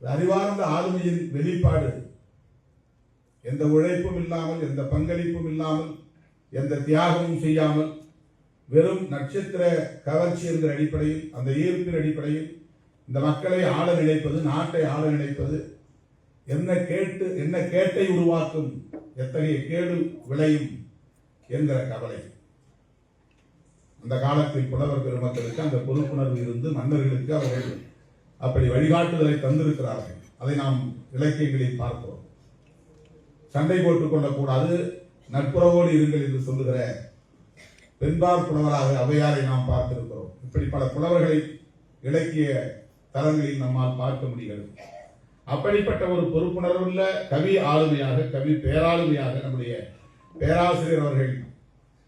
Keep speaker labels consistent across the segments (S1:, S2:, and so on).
S1: அறிவார்ந்த ஆளுமையின் வெளிப்பாடு. எந்த உழைப்பும் இல்லாமல் எந்த பங்களிப்பும் இல்லாமல் எந்த தியாகமும் செய்யாமல் வெறும் நட்சத்திர கவர்ச்சி என்கிற அடிப்படையில் அந்த ஈர்ப்பின் அடிப்படையில் இந்த மக்களை ஆள நினைப்பது நாட்டை ஆள நினைப்பது என்ன கேட்டு என்ன கேட்டை உருவாக்கும் எத்தகைய கேடு விளையும் என்கிற கவலை. அந்த காலத்தில் புலவர் பெருமக்களுக்கு அந்த பொறுப்புணர்வு இருந்து மன்னர்களுக்கு அவர்கள் அப்படி வழிகாட்டுதலை தந்திருக்கிறார்கள். அதை நாம் இலக்கியங்களில் பார்க்கிறோம். சண்டை போட்டுக் கொள்ளக்கூடாது நட்புறவோடு இருங்கள் என்று சொல்லுகிற பெண்பார் புலவராக அவையாரை நாம் பார்த்திருக்கிறோம். இப்படி பல புலவர்களை இலக்கிய தரங்களில் நம்மால் பார்க்க முடிகிறது. அப்படிப்பட்ட ஒரு பொறுப்புணர்வுள்ள கவி ஆளுமையாக கவி பேராளுமையாக நம்முடைய பேராசிரியர் அவர்கள்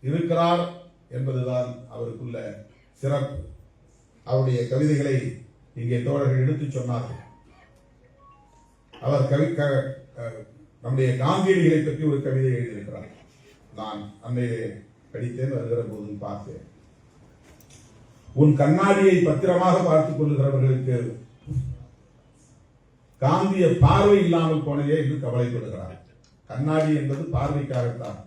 S1: இருக்கிறார் என்பதுதான் அவருக்குள்ள சிறப்பு. அவருடைய கவிதைகளை இங்கே தோழர்கள் எடுத்துச் சொன்னார்கள். அவர் கவி நம்முடைய காந்தியடிகளை பற்றி ஒரு கவிதை எழுதியிருக்கிறார். நான் அன்னையே படித்தேன் வருகிற போது பார்த்தேன். உன் கண்ணாடியை பத்திரமாக பார்த்துக் கொள்ளுகிறவர்களுக்கு காந்திய பார்வை இல்லாமல் போனதே என்று கவலைப்படுகிறார். கண்ணாடி என்பது பார்வைக்காகத்தான்.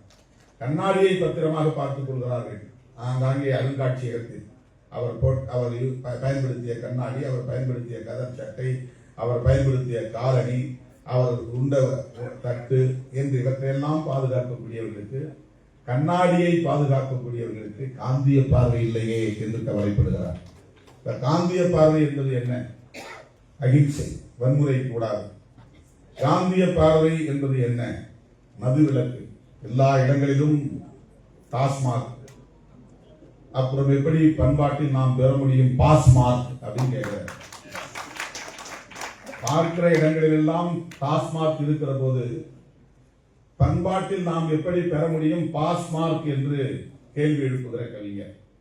S1: கண்ணாடியை பத்திரமாக பார்த்துக் கொள்கிறார்கள். ஆங்காங்கே அருங்காட்சியகத்தில். அவர் அவர் ப- பயன்படுத்திய கண்ணாடி அவர் பயன்படுத்திய கதர் சட்டை அவர் பயன்படுத்திய காலணி அவர் உண்ட தட்டு என்று இவற்றையெல்லாம் பாதுகாக்கக்கூடியவர்களுக்கு கண்ணாடியை பாதுகாக்கக்கூடியவர்களுக்கு காந்திய பார்வை இல்லையே என்று கவலைப்படுகிறார். இந்த காந்திய பார்வை என்பது என்ன? அகிம்சை வன்முறை கூடாது. காந்திய பார்வை என்பது என்ன? மது விலக்கு எல்லா இடங்களிலும் டாஸ்மாக் அப்புறம் எப்படி பண்பாட்டில் நாம் பெற முடியும் பாஸ் மார்க் அப்படின்னு கேட்கிறார். பார்க்கிற இடங்களிலெல்லாம் டாஸ்மாக் இருக்கிற போது பண்பாட்டில் நாம் எப்படி பெற முடியும் பாஸ் மார்க் என்று கேள்வி எழுப்புகிற கவிஞர்.